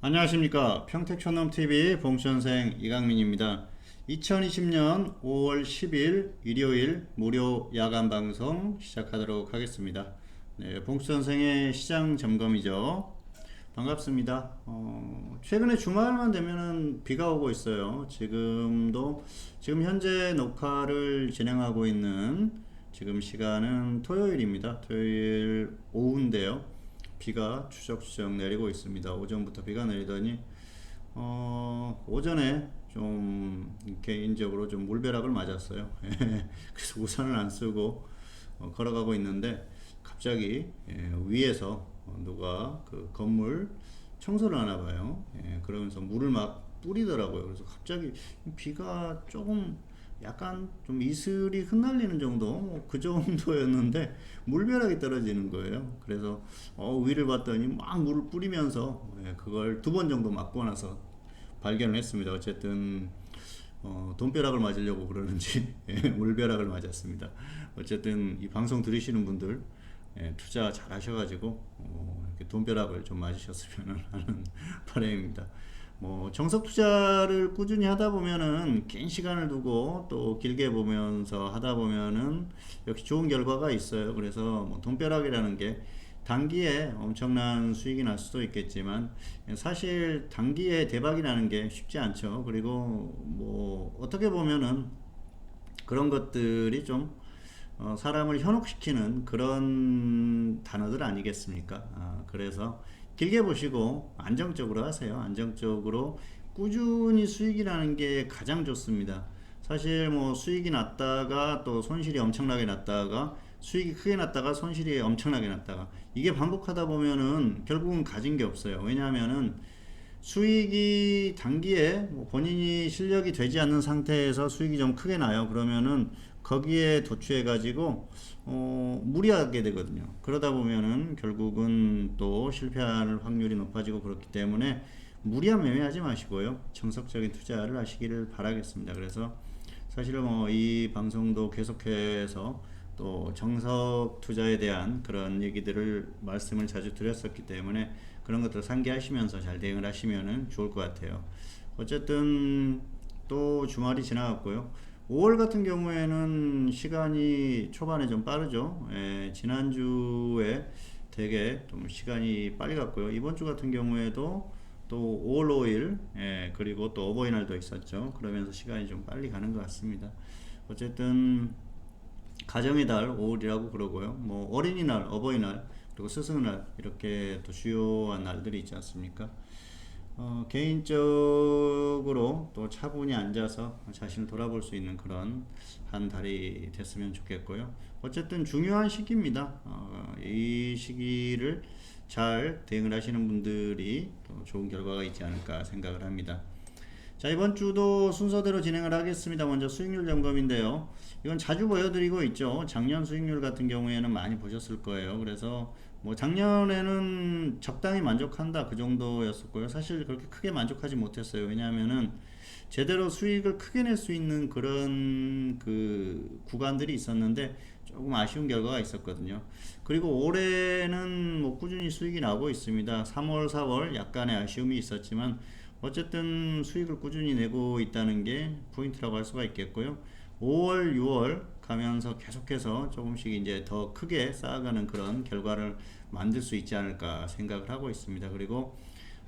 안녕하십니까. 평택촌놈TV 봉천생 이강민입니다. 2020년 5월 10일 일요일 무료 야간 방송 시작하도록 하겠습니다. 네, 봉천생의 시장 점검이죠. 반갑습니다. 어, 최근에 주말만 되면은 비가 오고 있어요. 지금도 지금 현재 녹화를 진행하고 있는 지금 시간은 토요일입니다. 토요일 오후인데요 비가 추적추적 내리고 있습니다. 오전부터 비가 내리더니 어, 오전에 좀 개인적으로 좀 물벼락을 맞았어요. 그래서 우산을 안 쓰고 어, 걸어가고 있는데 갑자기 예, 위에서 누가 그 건물 청소를 하나 봐요. 예, 그러면서 물을 막 뿌리더라고요. 그래서 갑자기 비가 조금 약간 좀 이슬이 흩날리는 정도 뭐그 정도였는데 물벼락이 떨어지는 거예요. 그래서 어, 위를 봤더니 막 물을 뿌리면서 예, 그걸 두 번 정도 맞고 나서 발견을 했습니다. 어쨌든 어, 돈벼락을 맞으려고 그러는지 예, 물벼락을 맞았습니다. 어쨌든 이 방송 들으시는 분들 예, 투자 잘 하셔가지고 어, 이렇게 돈벼락을 좀 맞으셨으면 하는 바람입니다. 뭐 정석 투자를 꾸준히 하다 보면은 긴 시간을 두고 또 길게 보면서 하다 보면은 역시 좋은 결과가 있어요. 그래서 뭐 돈벼락이라는 게 단기에 엄청난 수익이 날 수도 있겠지만 사실 단기에 대박이 나는 게 쉽지 않죠. 그리고 뭐 어떻게 보면은 그런 것들이 좀 어, 사람을 현혹시키는 그런 단어들 아니겠습니까? 아, 그래서 길게 보시고 안정적으로 하세요. 안정적으로 꾸준히 수익이 나는 게 가장 좋습니다. 사실 뭐 수익이 났다가 또 손실이 엄청나게 났다가 수익이 크게 났다가 손실이 엄청나게 났다가 이게 반복하다 보면은 결국은 가진 게 없어요. 왜냐하면은 수익이 단기에 뭐 본인이 실력이 되지 않는 상태에서 수익이 좀 크게 나요. 그러면은 거기에 도취해 가지고 어, 무리하게 되거든요. 그러다 보면은 결국은 또 실패할 확률이 높아지고 그렇기 때문에 무리한 매매하지 마시고요. 정석적인 투자를 하시기를 바라겠습니다. 그래서 사실은 뭐 이 방송도 계속해서 또 정석 투자에 대한 그런 얘기들을 말씀을 자주 드렸었기 때문에 그런 것들 상기하시면서 잘 대응을 하시면은 좋을 것 같아요. 어쨌든 또 주말이 지나갔고요. 5월 같은 경우에는 시간이 초반에 좀 빠르죠. 예, 지난주에 되게 좀 시간이 빨리 갔고요. 이번 주 같은 경우에도 또 5월 5일, 예, 그리고 또 어버이날도 있었죠. 그러면서 시간이 좀 빨리 가는 것 같습니다. 어쨌든, 가정의 달 5월이라고 그러고요. 뭐, 어린이날, 어버이날, 그리고 스승날, 이렇게 또 주요한 날들이 있지 않습니까? 어, 개인적으로 또 차분히 앉아서 자신을 돌아볼 수 있는 그런 한 달이 됐으면 좋겠고요. 어쨌든 중요한 시기입니다. 어, 이 시기를 잘 대응을 하시는 분들이 또 좋은 결과가 있지 않을까 생각을 합니다. 자, 이번 주도 순서대로 진행을 하겠습니다. 먼저 수익률 점검인데요. 이건 자주 보여드리고 있죠. 작년 수익률 같은 경우에는 많이 보셨을 거예요. 그래서 뭐 작년에는 적당히 만족한다 그 정도였었고요. 사실 그렇게 크게 만족하지 못했어요. 왜냐하면은 제대로 수익을 크게 낼 수 있는 그런 그 구간들이 있었는데 조금 아쉬운 결과가 있었거든요. 그리고 올해는 뭐 꾸준히 수익이 나고 있습니다. 3월, 4월 약간의 아쉬움이 있었지만 어쨌든 수익을 꾸준히 내고 있다는 게 포인트라고 할 수가 있겠고요. 5월, 6월 가면서 계속해서 조금씩 이제 더 크게 쌓아가는 그런 결과를 만들 수 있지 않을까 생각을 하고 있습니다. 그리고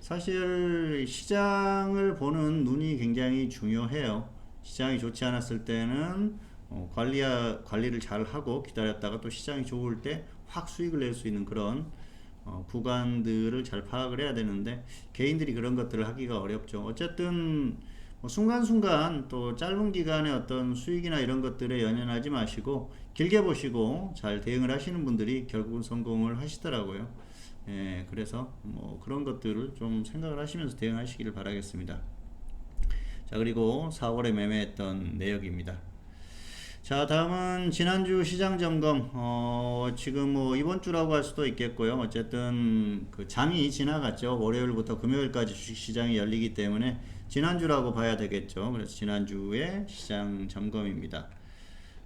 사실 시장을 보는 눈이 굉장히 중요해요. 시장이 좋지 않았을 때는 어, 관리 관리를 잘 하고 기다렸다가 또 시장이 좋을 때 확 수익을 낼 수 있는 그런 어, 구간들을 잘 파악을 해야 되는데 개인들이 그런 것들을 하기가 어렵죠. 어쨌든 뭐 순간순간 또 짧은 기간의 어떤 수익이나 이런 것들에 연연하지 마시고 길게 보시고 잘 대응을 하시는 분들이 결국은 성공을 하시더라고요. 예, 그래서 뭐 그런 것들을 좀 생각을 하시면서 대응하시기를 바라겠습니다. 자, 그리고 4월에 매매했던 내역입니다. 자, 다음은 지난주 시장 점검. 어, 지금 뭐 이번 주라고 할 수도 있겠고요. 어쨌든 그 장이 지나갔죠. 월요일부터 금요일까지 주식 시장이 열리기 때문에 지난주라고 봐야 되겠죠. 그래서 지난주의 시장 점검입니다.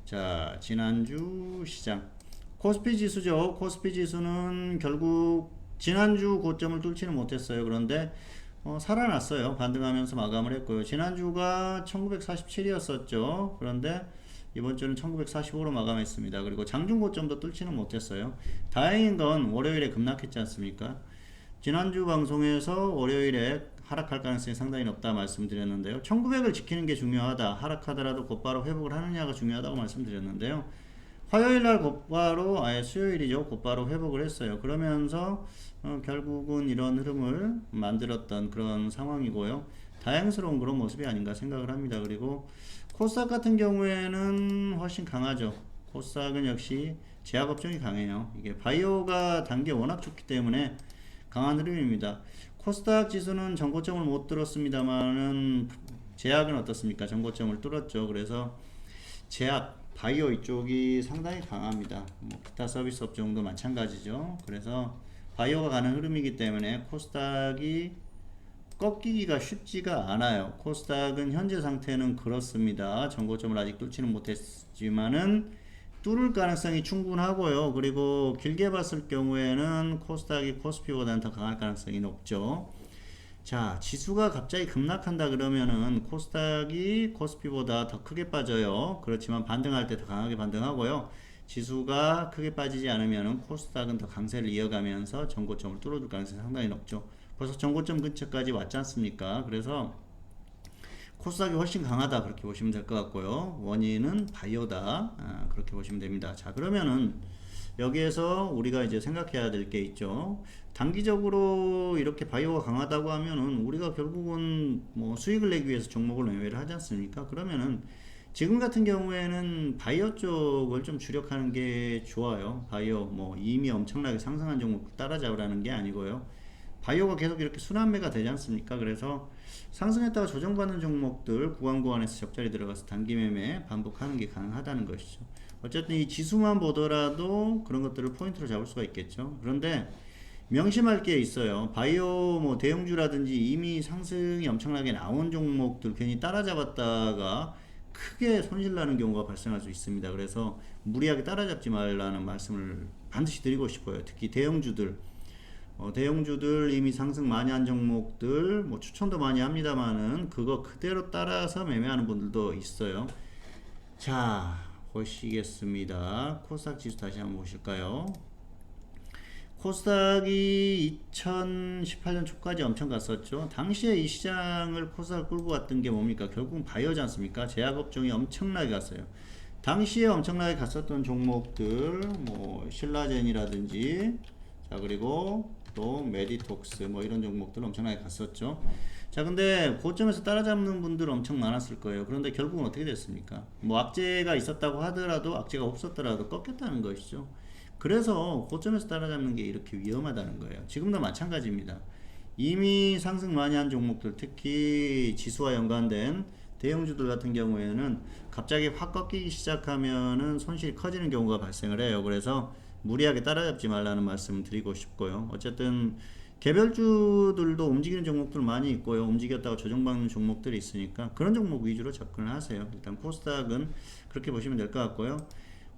자, 지난주 시장. 코스피 지수죠. 코스피 지수는 결국 지난주 고점을 뚫지는 못했어요. 그런데 어, 살아났어요. 반등하면서 마감을 했고요. 지난주가 1947이었었죠. 그런데 이번 주는 1945로 마감했습니다. 그리고 장중 고점도 뚫지는 못했어요. 다행인 건 월요일에 급락했지 않습니까? 지난주 방송에서 월요일에 하락할 가능성이 상당히 높다 말씀드렸는데요. 1900을 지키는 게 중요하다. 하락하더라도 곧바로 회복을 하느냐가 중요하다고 말씀드렸는데요. 화요일 날 곧바로 아예 수요일이죠. 곧바로 회복을 했어요. 그러면서 어, 결국은 이런 흐름을 만들었던 그런 상황이고요. 다행스러운 그런 모습이 아닌가 생각을 합니다. 그리고 코스닥 같은 경우에는 훨씬 강하죠. 코스닥은 역시 제약 업종이 강해요. 이게 바이오가 단계 워낙 좋기 때문에 강한 흐름입니다. 코스닥 지수는 전고점을 못 들었습니다만은 제약은 어떻습니까? 전고점을 뚫었죠. 그래서 제약, 바이오 이쪽이 상당히 강합니다. 뭐 기타 서비스 업종도 마찬가지죠. 그래서 바이오가 가는 흐름이기 때문에 코스닥이 꺾이기가 쉽지가 않아요. 코스닥은 현재 상태는 그렇습니다. 전고점을 아직 뚫지는 못했지만은 뚫을 가능성이 충분하고요. 그리고 길게 봤을 경우에는 코스닥이 코스피보다는 더 강할 가능성이 높죠. 자, 지수가 갑자기 급락한다 그러면은 코스닥이 코스피보다 더 크게 빠져요. 그렇지만 반등할 때 더 강하게 반등하고요. 지수가 크게 빠지지 않으면은 코스닥은 더 강세를 이어가면서 전고점을 뚫어줄 가능성이 상당히 높죠. 벌써 전고점 근처까지 왔지 않습니까? 그래서 코스닥이 훨씬 강하다 그렇게 보시면 될 것 같고요. 원인은 바이오다 아, 그렇게 보시면 됩니다. 자 그러면은 여기에서 우리가 이제 생각해야 될 게 있죠. 단기적으로 이렇게 바이오가 강하다고 하면은 우리가 결국은 뭐 수익을 내기 위해서 종목을 매매를 하지 않습니까? 그러면은 지금 같은 경우에는 바이오 쪽을 좀 주력하는 게 좋아요. 바이오 뭐 이미 엄청나게 상승한 종목 따라잡으라는 게 아니고요. 바이오가 계속 이렇게 순환매가 되지 않습니까? 그래서 상승했다가 조정받는 종목들 구간 구간에서 적절히 들어가서 단기 매매 반복하는 게 가능하다는 것이죠. 어쨌든 이 지수만 보더라도 그런 것들을 포인트로 잡을 수가 있겠죠. 그런데 명심할 게 있어요. 바이오 뭐 대형주라든지 이미 상승이 엄청나게 나온 종목들 괜히 따라잡았다가 크게 손실 나는 경우가 발생할 수 있습니다. 그래서 무리하게 따라잡지 말라는 말씀을 반드시 드리고 싶어요. 특히 대형주들 어, 대형주들 이미 상승 많이 한 종목들 뭐 추천도 많이 합니다만은 그거 그대로 따라서 매매하는 분들도 있어요. 자 보시겠습니다. 코스닥 지수 다시 한번 보실까요? 코스닥이 2018년 초까지 엄청 갔었죠. 당시에 이 시장을 코스닥 끌고 갔던 게 뭡니까? 결국은 바이오지 않습니까? 제약업종이 엄청나게 갔어요. 당시에 엄청나게 갔었던 종목들, 뭐, 신라젠이라든지, 자, 그리고 또 메디톡스, 뭐 이런 종목들 엄청나게 갔었죠. 자, 근데 고점에서 따라잡는 분들 엄청 많았을 거예요. 그런데 결국은 어떻게 됐습니까? 뭐 악재가 있었다고 하더라도 악재가 없었더라도 꺾였다는 것이죠. 그래서 고점에서 따라잡는 게 이렇게 위험하다는 거예요. 지금도 마찬가지입니다. 이미 상승 많이 한 종목들, 특히 지수와 연관된 대형주들 같은 경우에는 갑자기 확 꺾이기 시작하면은 손실이 커지는 경우가 발생을 해요. 그래서 무리하게 따라잡지 말라는 말씀을 드리고 싶고요. 어쨌든 개별주들도 움직이는 종목들 많이 있고요. 움직였다가 조정받는 종목들이 있으니까 그런 종목 위주로 접근을 하세요. 일단 코스닥은 그렇게 보시면 될 것 같고요.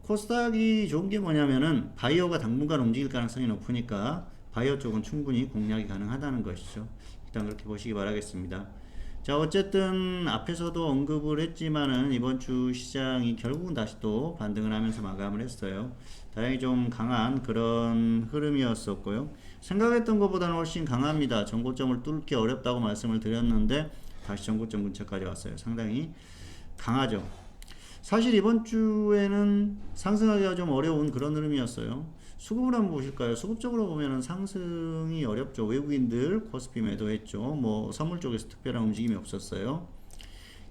코스닥이 좋은 게 뭐냐면은 바이오가 당분간 움직일 가능성이 높으니까 바이오 쪽은 충분히 공략이 가능하다는 것이죠. 일단 그렇게 보시기 바라겠습니다. 자, 어쨌든 앞에서도 언급을 했지만은 이번 주 시장이 결국은 다시 또 반등을 하면서 마감을 했어요. 다행히 좀 강한 그런 흐름이었었고요. 생각했던 것보다는 훨씬 강합니다. 정고점을 뚫기 어렵다고 말씀을 드렸는데 다시 정고점 근처까지 왔어요. 상당히 강하죠. 사실 이번 주에는 상승하기가 좀 어려운 그런 흐름이었어요. 수급을 한번 보실까요? 수급적으로 보면은 상승이 어렵죠. 외국인들 코스피 매도했죠. 뭐 선물 쪽에서 특별한 움직임이 없었어요.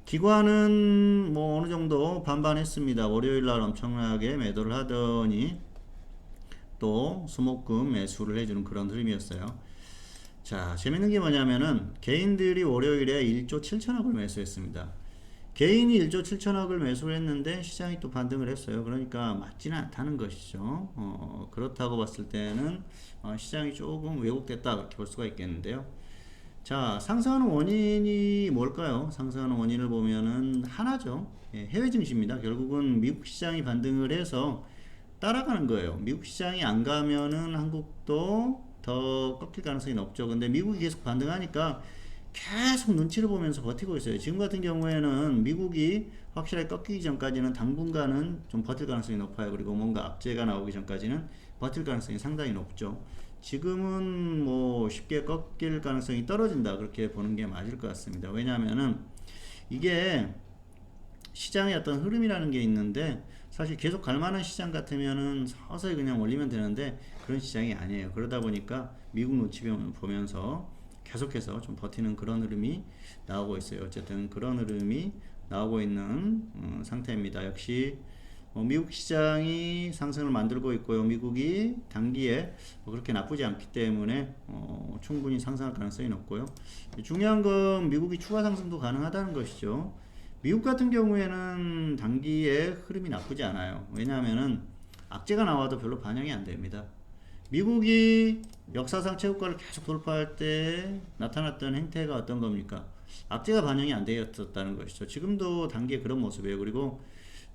기관은 뭐 어느 정도 반반했습니다. 월요일 날 엄청나게 매도를 하더니 또 수목금 매수를 해주는 그런 흐름이었어요. 자, 재밌는 게 뭐냐면은 개인들이 월요일에 1조 7천억을 매수했습니다. 개인이 1조 7천억을 매수를 했는데 시장이 또 반등을 했어요. 그러니까 맞지는 않다는 것이죠. 어, 그렇다고 봤을 때는 어, 시장이 조금 왜곡됐다 그렇게 볼 수가 있겠는데요. 자, 상승하는 원인이 뭘까요? 상승하는 원인을 보면은 하나죠. 예, 해외 증시입니다. 결국은 미국 시장이 반등을 해서 따라가는 거예요. 미국 시장이 안 가면은 한국도 더 꺾일 가능성이 높죠. 근데 미국이 계속 반등하니까 계속 눈치를 보면서 버티고 있어요. 지금 같은 경우에는 미국이 확실하게 꺾이기 전까지는 당분간은 좀 버틸 가능성이 높아요. 그리고 뭔가 악재가 나오기 전까지는 버틸 가능성이 상당히 높죠. 지금은 뭐 쉽게 꺾일 가능성이 떨어진다 그렇게 보는 게 맞을 것 같습니다. 왜냐하면은 이게 시장의 어떤 흐름이라는 게 있는데 사실 계속 갈 만한 시장 같으면은 서서히 그냥 올리면 되는데 그런 시장이 아니에요. 그러다 보니까 미국 눈치 보면서 계속해서 좀 버티는 그런 흐름이 나오고 있어요. 어쨌든 그런 흐름이 나오고 있는 음, 상태입니다. 역시 어, 미국 시장이 상승을 만들고 있고요. 미국이 단기에 뭐 그렇게 나쁘지 않기 때문에 어, 충분히 상승할 가능성이 높고요. 중요한 건 미국이 추가 상승도 가능하다는 것이죠. 미국 같은 경우에는 단기에 흐름이 나쁘지 않아요. 왜냐하면은 악재가 나와도 별로 반영이 안 됩니다. 미국이 역사상 최고가를 계속 돌파할 때 나타났던 행태가 어떤 겁니까? 악재가 반영이 안 되었다는 것이죠. 지금도 단기에 그런 모습이에요. 그리고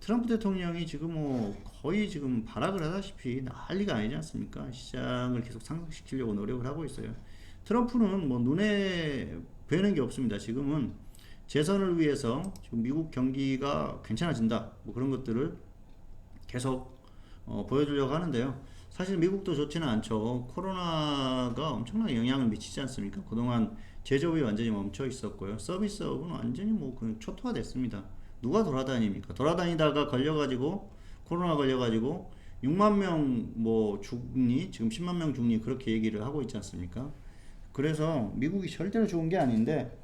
트럼프 대통령이 지금 뭐 거의 지금 발악을 하다시피 난리가 아니지 않습니까? 시장을 계속 상승시키려고 노력을 하고 있어요. 트럼프는 뭐 눈에 뵈는 게 없습니다. 지금은 재선을 위해서 지금 미국 경기가 괜찮아진다. 뭐 그런 것들을 계속 어, 보여주려고 하는데요. 사실 미국도 좋지는 않죠. 코로나가 엄청나게 영향을 미치지 않습니까? 그동안 제조업이 완전히 멈춰 있었고요. 서비스업은 완전히 뭐 그냥 초토화됐습니다. 누가 돌아다닙니까? 돌아다니다가 걸려가지고 코로나 걸려가지고 6만 명 뭐 죽니 지금 10만 명 죽니 그렇게 얘기를 하고 있지 않습니까? 그래서 미국이 절대로 좋은 게 아닌데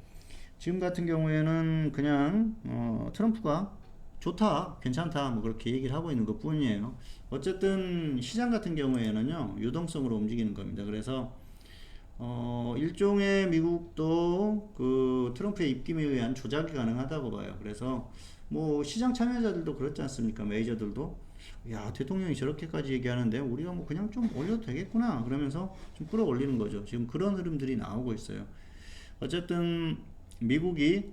지금 같은 경우에는 그냥 어, 트럼프가 좋다, 괜찮다, 뭐 그렇게 얘기를 하고 있는 것 뿐이에요. 어쨌든 시장 같은 경우에는요 유동성으로 움직이는 겁니다. 그래서 어, 일종의 미국도 그 트럼프의 입김에 의한 조작이 가능하다고 봐요. 그래서 뭐 시장 참여자들도 그렇지 않습니까? 메이저들도 야 대통령이 저렇게까지 얘기하는데 우리가 뭐 그냥 좀 올려도 되겠구나 그러면서 좀 끌어올리는 거죠. 지금 그런 흐름들이 나오고 있어요. 어쨌든 미국이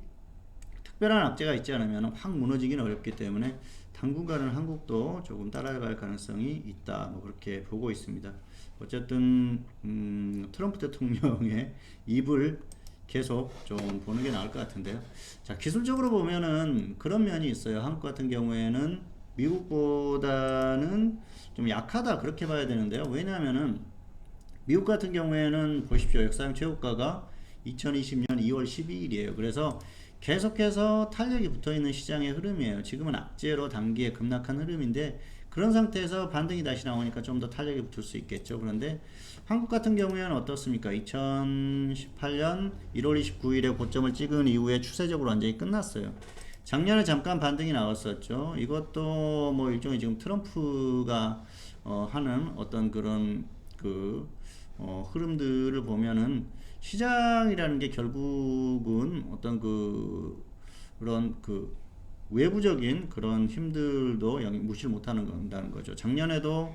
특별한 악재가 있지 않으면 확 무너지기는 어렵기 때문에 당분간은 한국도 조금 따라갈 가능성이 있다. 뭐 그렇게 보고 있습니다. 어쨌든 음, 트럼프 대통령의 입을 계속 좀 보는 게 나을 것 같은데요. 자 기술적으로 보면은 그런 면이 있어요. 한국 같은 경우에는 미국보다는 좀 약하다 그렇게 봐야 되는데요. 왜냐하면은 미국 같은 경우에는 보십시오. 역사상 최고가가 2020년 2월 12일이에요. 그래서 계속해서 탄력이 붙어 있는 시장의 흐름이에요. 지금은 악재로 단기에 급락한 흐름인데 그런 상태에서 반등이 다시 나오니까 좀 더 탄력이 붙을 수 있겠죠. 그런데 한국 같은 경우에는 어떻습니까? 2018년 1월 29일에 고점을 찍은 이후에 추세적으로 완전히 끝났어요. 작년에 잠깐 반등이 나왔었죠. 이것도 뭐 일종의 지금 트럼프가 어 하는 어떤 그런 그 어 흐름들을 보면은 시장이라는 게 결국은 어떤 그 그런 그 외부적인 그런 힘들도 무시를 못하는 건다는 거죠. 작년에도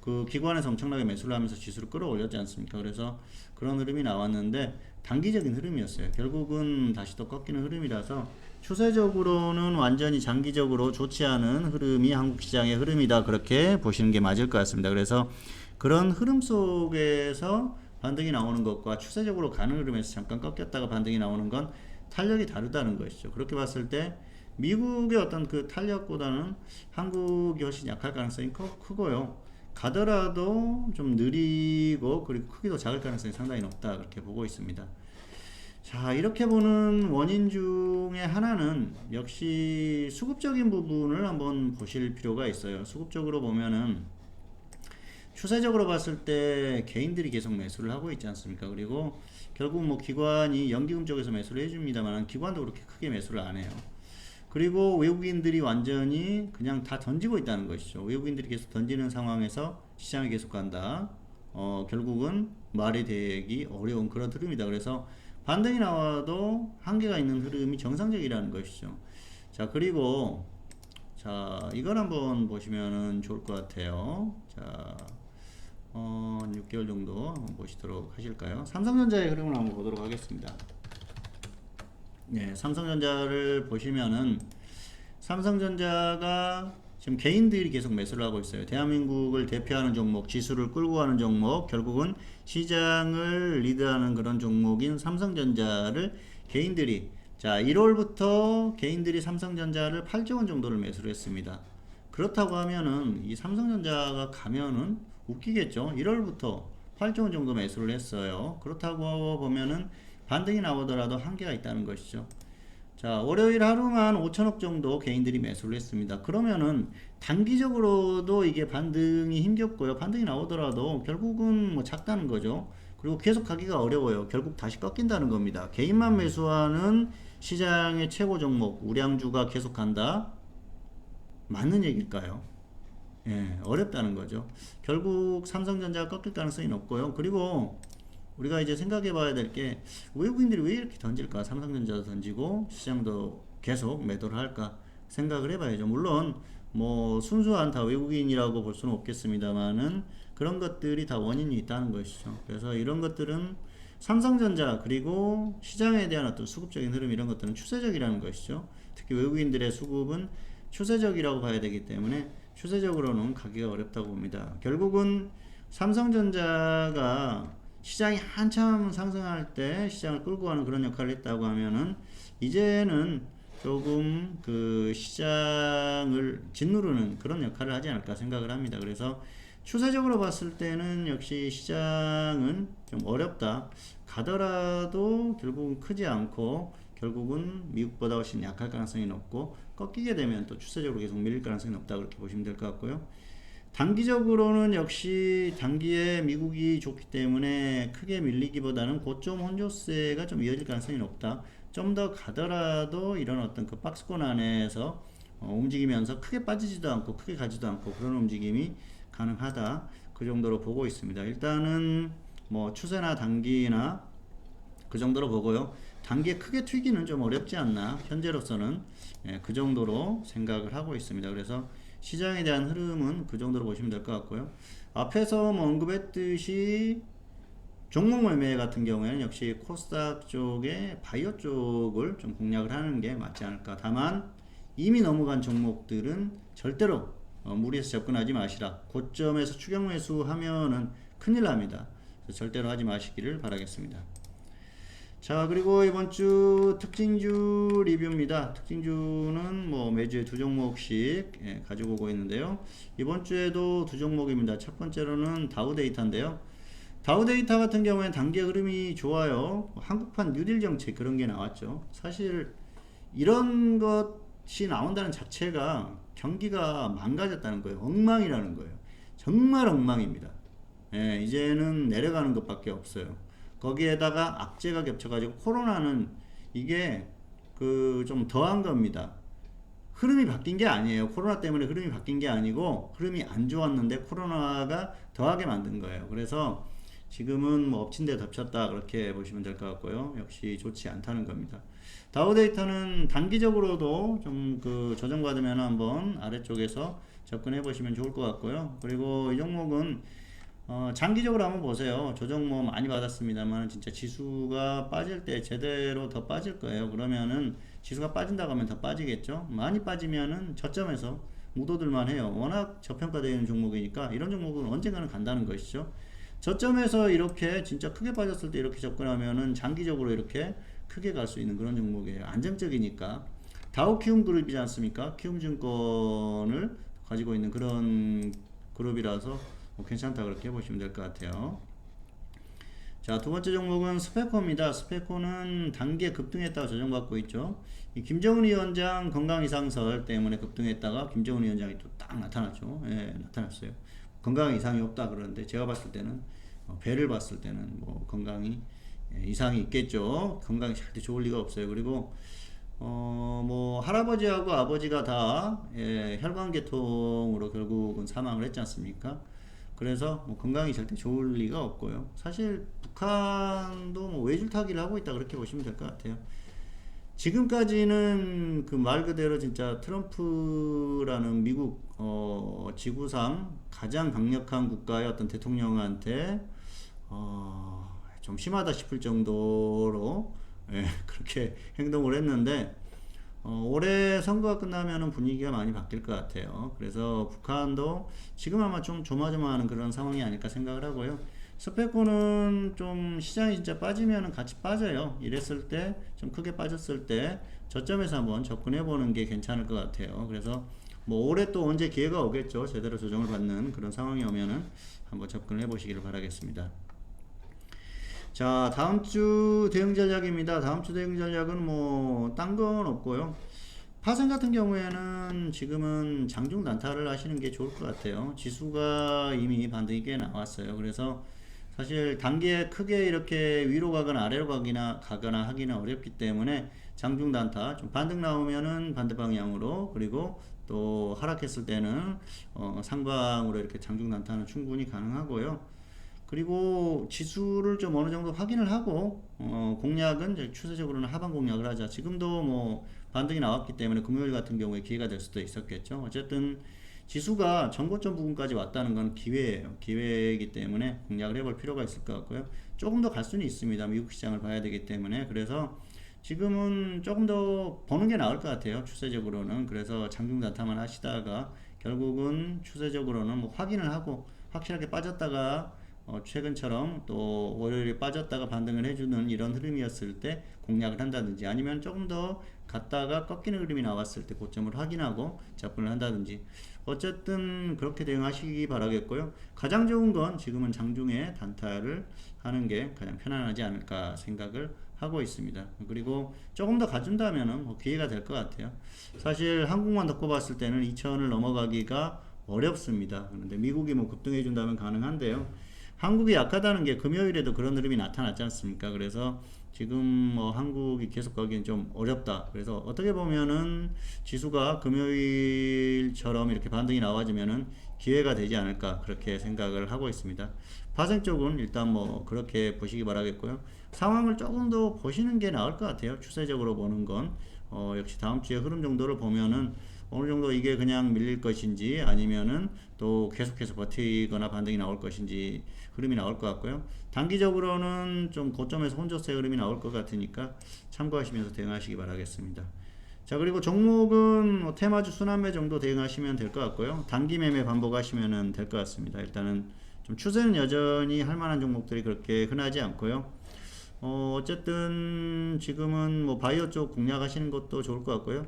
그 기관에서 엄청나게 매수를 하면서 지수를 끌어올렸지 않습니까? 그래서 그런 흐름이 나왔는데 단기적인 흐름이었어요. 결국은 다시 또 꺾이는 흐름이라서 추세적으로는 완전히 장기적으로 좋지 않은 흐름이 한국 시장의 흐름이다. 그렇게 보시는 게 맞을 것 같습니다. 그래서 그런 흐름 속에서 반등이 나오는 것과 추세적으로 가는 흐름에서 잠깐 꺾였다가 반등이 나오는 건 탄력이 다르다는 것이죠. 그렇게 봤을 때 미국의 어떤 그 탄력보다는 한국이 훨씬 약할 가능성이 크, 고요 가더라도 좀 느리고 그리고 크기도 작을 가능성이 상당히 높다 그렇게 보고 있습니다. 자 이렇게 보는 원인 중에 하나는 역시 수급적인 부분을 한번 보실 필요가 있어요. 수급적으로 보면은 추세적으로 봤을 때 개인들이 계속 매수를 하고 있지 않습니까? 그리고 결국 뭐 기관이 연기금 쪽에서 매수를 해줍니다만 기관도 그렇게 크게 매수를 안 해요. 그리고 외국인들이 완전히 그냥 다 던지고 있다는 것이죠. 외국인들이 계속 던지는 상황에서 시장이 계속 간다. 어, 결국은 말이 되기 어려운 그런 흐름이다. 그래서 반등이 나와도 한계가 있는 흐름이 정상적이라는 것이죠. 자, 그리고 자, 이걸 한번 보시면은 좋을 것 같아요. 자, 어, 6개월 정도 보시도록 하실까요? 삼성전자의 흐름을 한번 보도록 하겠습니다. 네, 삼성전자를 보시면은 삼성전자가 지금 개인들이 계속 매수를 하고 있어요. 대한민국을 대표하는 종목, 지수를 끌고 가는 종목, 결국은 시장을 리드하는 그런 종목인 삼성전자를 개인들이 자 1월부터 개인들이 삼성전자를 8조 원 정도를 매수를 했습니다. 그렇다고 하면은 이 삼성전자가 가면은 웃기겠죠. 1월부터 8조 원 정도 매수를 했어요. 그렇다고 보면은 반등이 나오더라도 한계가 있다는 것이죠. 자, 월요일 하루만 5천억 정도 개인들이 매수를 했습니다. 그러면은 단기적으로도 이게 반등이 힘겹고요. 반등이 나오더라도 결국은 뭐 작다는 거죠. 그리고 계속 가기가 어려워요. 결국 다시 꺾인다는 겁니다. 개인만 매수하는 시장의 최고 종목, 우량주가 계속 간다? 맞는 얘기일까요? 예, 어렵다는 거죠. 결국 삼성전자가 꺾일 가능성이 높고요. 그리고 우리가 이제 생각해 봐야 될 게 외국인들이 왜 이렇게 던질까? 삼성전자도 던지고 시장도 계속 매도를 할까? 생각을 해 봐야죠. 물론 뭐 순수한 다 외국인이라고 볼 수는 없겠습니다만은 그런 것들이 다 원인이 있다는 것이죠. 그래서 이런 것들은 삼성전자 그리고 시장에 대한 어떤 수급적인 흐름 이런 것들은 추세적이라는 것이죠. 특히 외국인들의 수급은 추세적이라고 봐야 되기 때문에 추세적으로는 가기가 어렵다고 봅니다. 결국은 삼성전자가 시장이 한참 상승할 때 시장을 끌고 가는 그런 역할을 했다고 하면은 이제는 조금 그 시장을 짓누르는 그런 역할을 하지 않을까 생각을 합니다. 그래서 추세적으로 봤을 때는 역시 시장은 좀 어렵다. 가더라도 결국은 크지 않고 결국은 미국보다 훨씬 약할 가능성이 높고 꺾이게 되면 또 추세적으로 계속 밀릴 가능성이 높다 그렇게 보시면 될 것 같고요. 단기적으로는 역시 단기에 미국이 좋기 때문에 크게 밀리기보다는 고점 혼조세가 좀 이어질 가능성이 높다. 좀 더 가더라도 이런 어떤 그 박스권 안에서 어, 움직이면서 크게 빠지지도 않고 크게 가지도 않고 그런 움직임이 가능하다. 그 정도로 보고 있습니다. 일단은 뭐 추세나 단기나 그 정도로 보고요. 단기에 크게 튀기는 좀 어렵지 않나 현재로서는 예, 그 정도로 생각을 하고 있습니다. 그래서 시장에 대한 흐름은 그 정도로 보시면 될 것 같고요. 앞에서 뭐 언급했듯이 종목 매매 같은 경우에는 역시 코스닥 쪽에 바이오 쪽을 좀 공략을 하는 게 맞지 않을까. 다만 이미 넘어간 종목들은 절대로 어, 무리해서 접근하지 마시라. 고점에서 추격 매수 하면은 큰일 납니다. 절대로 하지 마시기를 바라겠습니다. 자 그리고 이번 주 특징주 리뷰입니다. 특징주는 뭐 매주에 두 종목씩 예, 가지고 오고 있는데요. 이번 주에도 두 종목입니다. 첫 번째로는 다우 데이터인데요. 다우 데이터 같은 경우에는 단기 흐름이 좋아요. 한국판 뉴딜 정책 그런 게 나왔죠. 사실 이런 것이 나온다는 자체가 경기가 망가졌다는 거예요. 엉망이라는 거예요. 정말 엉망입니다. 예, 이제는 내려가는 것밖에 없어요. 거기에다가 악재가 겹쳐가지고 코로나는 이게 그 좀 더한 겁니다. 흐름이 바뀐 게 아니에요. 코로나 때문에 흐름이 바뀐 게 아니고 흐름이 안 좋았는데 코로나가 더하게 만든 거예요. 그래서 지금은 뭐 엎친 데 덮쳤다 그렇게 보시면 될 것 같고요. 역시 좋지 않다는 겁니다. 다우 데이터는 단기적으로도 좀 그 조정받으면 한번 아래쪽에서 접근해 보시면 좋을 것 같고요. 그리고 이 종목은 어, 장기적으로 한번 보세요. 조정 뭐 많이 받았습니다만 진짜 지수가 빠질 때 제대로 더 빠질 거예요. 그러면은 지수가 빠진다고 하면 더 빠지겠죠. 많이 빠지면은 저점에서 묻어들만 해요. 워낙 저평가되어 있는 종목이니까 이런 종목은 언젠가는 간다는 것이죠. 저점에서 이렇게 진짜 크게 빠졌을 때 이렇게 접근하면은 장기적으로 이렇게 크게 갈 수 있는 그런 종목이에요. 안정적이니까. 다우 키움 그룹이지 않습니까? 키움 증권을 가지고 있는 그런 그룹이라서 뭐 괜찮다 그렇게 보시면 될 것 같아요. 자, 두 번째 종목은 스페코입니다. 스페코는 단기에 급등했다가 조정받고 있죠. 이 김정은 위원장 건강 이상설 때문에 급등했다가 김정은 위원장이 또 딱 나타났죠. 예, 나타났어요. 건강 이상이 없다 그러는데 제가 봤을 때는 어, 배를 봤을 때는 뭐 건강이 예, 이상이 있겠죠. 건강이 절대 좋을 리가 없어요. 그리고 어, 뭐, 할아버지하고 아버지가 다, 예, 혈관계통으로 결국은 사망을 했지 않습니까? 그래서 뭐 건강이 절대 좋을 리가 없고요. 사실 북한도 뭐 외줄타기를 하고 있다 그렇게 보시면 될 것 같아요. 지금까지는 그 말 그대로 진짜 트럼프라는 미국 어 지구상 가장 강력한 국가의 어떤 대통령한테 어 좀 심하다 싶을 정도로 예, 그렇게 행동을 했는데 어, 올해 선거가 끝나면은 분위기가 많이 바뀔 것 같아요. 그래서 북한도 지금 아마 좀 조마조마하는 그런 상황이 아닐까 생각을 하고요. 스페코는 좀 시장이 진짜 빠지면은 같이 빠져요. 이랬을 때 좀 크게 빠졌을 때 저점에서 한번 접근해 보는 게 괜찮을 것 같아요. 그래서 뭐 올해 또 언제 기회가 오겠죠. 제대로 조정을 받는 그런 상황이 오면은 한번 접근을 해 보시기를 바라겠습니다. 자, 다음 주 대응 전략입니다. 다음 주 대응 전략은 뭐, 딴 건 없고요. 파생 같은 경우에는 지금은 장중 단타를 하시는 게 좋을 것 같아요. 지수가 이미 반등이 꽤 나왔어요. 그래서 사실 단기에 크게 이렇게 위로 가거나 아래로 가기나 가거나 하기는 어렵기 때문에 장중 단타 좀 반등 나오면은 반대 방향으로 그리고 또 하락했을 때는 어 상방으로 이렇게 장중 단타는 충분히 가능하고요. 그리고 지수를 좀 어느 정도 확인을 하고 어, 공략은 추세적으로는 하방 공략을 하자. 지금도 뭐 반등이 나왔기 때문에 금요일 같은 경우에 기회가 될 수도 있었겠죠. 어쨌든 지수가 전고점 부분까지 왔다는 건 기회예요. 기회이기 때문에 공략을 해볼 필요가 있을 것 같고요. 조금 더 갈 수는 있습니다. 미국 시장을 봐야 되기 때문에 그래서 지금은 조금 더 보는 게 나을 것 같아요. 추세적으로는 그래서 장중 단타만 하시다가 결국은 추세적으로는 뭐 확인을 하고 확실하게 빠졌다가 어, 최근처럼 또 월요일에 빠졌다가 반등을 해주는 이런 흐름이었을 때 공략을 한다든지 아니면 조금 더 갔다가 꺾이는 흐름이 나왔을 때 고점을 확인하고 접근을 한다든지 어쨌든 그렇게 대응하시기 바라겠고요. 가장 좋은 건 지금은 장중에 단타를 하는 게 가장 편안하지 않을까 생각을 하고 있습니다. 그리고 조금 더 가준다면은 뭐 기회가 될 것 같아요. 사실 한국만 더 꼽았을 때는 2천을 넘어가기가 어렵습니다. 그런데 미국이 뭐 급등해 준다면 가능한데요. 한국이 약하다는 게 금요일에도 그런 흐름이 나타났지 않습니까? 그래서 지금 뭐 한국이 계속 가기엔 좀 어렵다. 그래서 어떻게 보면은 지수가 금요일처럼 이렇게 반등이 나와지면은 기회가 되지 않을까 그렇게 생각을 하고 있습니다. 파생 쪽은 일단 뭐 그렇게 보시기 바라겠고요. 상황을 조금 더 보시는 게 나을 것 같아요. 추세적으로 보는 건 어, 역시 다음 주의 흐름 정도를 보면은 어느 정도 이게 그냥 밀릴 것인지 아니면은 또 계속해서 버티거나 반등이 나올 것인지 흐름이 나올 것 같고요. 단기적으로는 좀 고점에서 혼조세 흐름이 나올 것 같으니까 참고하시면서 대응하시기 바라겠습니다. 자 그리고 종목은 뭐 테마주 순환매 정도 대응하시면 될 것 같고요. 단기 매매 반복하시면 될 것 같습니다. 일단은 좀 추세는 여전히 할 만한 종목들이 그렇게 흔하지 않고요. 어, 어쨌든 지금은 뭐 바이오 쪽 공략하시는 것도 좋을 것 같고요.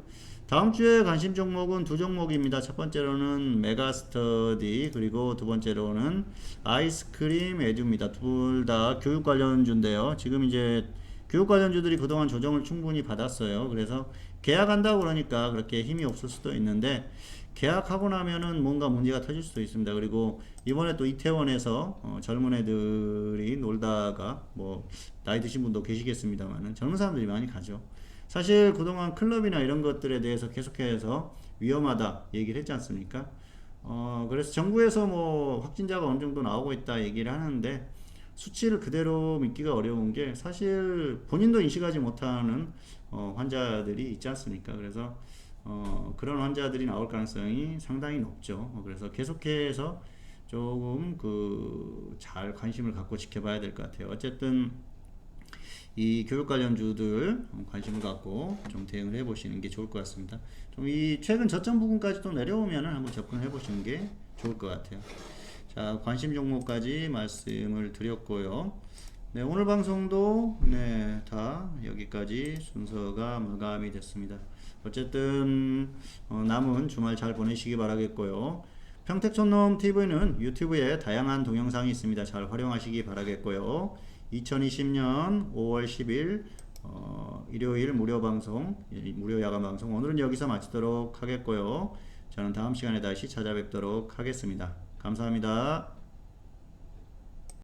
다음 주에 관심 종목은 두 종목입니다. 첫 번째로는 메가스터디 그리고 두 번째로는 아이스크림 에듀입니다. 둘 다 교육 관련주인데요. 지금 이제 교육 관련주들이 그동안 조정을 충분히 받았어요. 그래서 계약한다고 그러니까 그렇게 힘이 없을 수도 있는데 계약하고 나면은 뭔가 문제가 터질 수도 있습니다. 그리고 이번에 또 이태원에서 어, 젊은 애들이 놀다가 뭐 나이 드신 분도 계시겠습니다만은 젊은 사람들이 많이 가죠. 사실 그동안 클럽이나 이런 것들에 대해서 계속해서 위험하다 얘기를 했지 않습니까? 어, 그래서 정부에서 뭐 확진자가 어느 정도 나오고 있다 얘기를 하는데 수치를 그대로 믿기가 어려운 게 사실 본인도 인식하지 못하는 어, 환자들이 있지 않습니까? 그래서 어, 그런 환자들이 나올 가능성이 상당히 높죠. 어, 그래서 계속해서 조금 그 잘 관심을 갖고 지켜봐야 될 것 같아요. 어쨌든 이 교육 관련주들 관심을 갖고 좀 대응을 해보시는 게 좋을 것 같습니다. 좀 이 최근 저점 부분까지 또 내려오면 한번 접근해 보시는 게 좋을 것 같아요. 자, 관심 종목까지 말씀을 드렸고요. 네, 오늘 방송도 네, 다 여기까지 순서가 마감이 됐습니다. 어쨌든 어, 남은 주말 잘 보내시기 바라겠고요. 평택촌놈 TV는 유튜브에 다양한 동영상이 있습니다. 잘 활용하시기 바라겠고요. 2020년 5월 10일 어, 일요일 무료 방송, 무료 야간 방송 오늘은 여기서 마치도록 하겠고요. 저는 다음 시간에 다시 찾아뵙도록 하겠습니다. 감사합니다.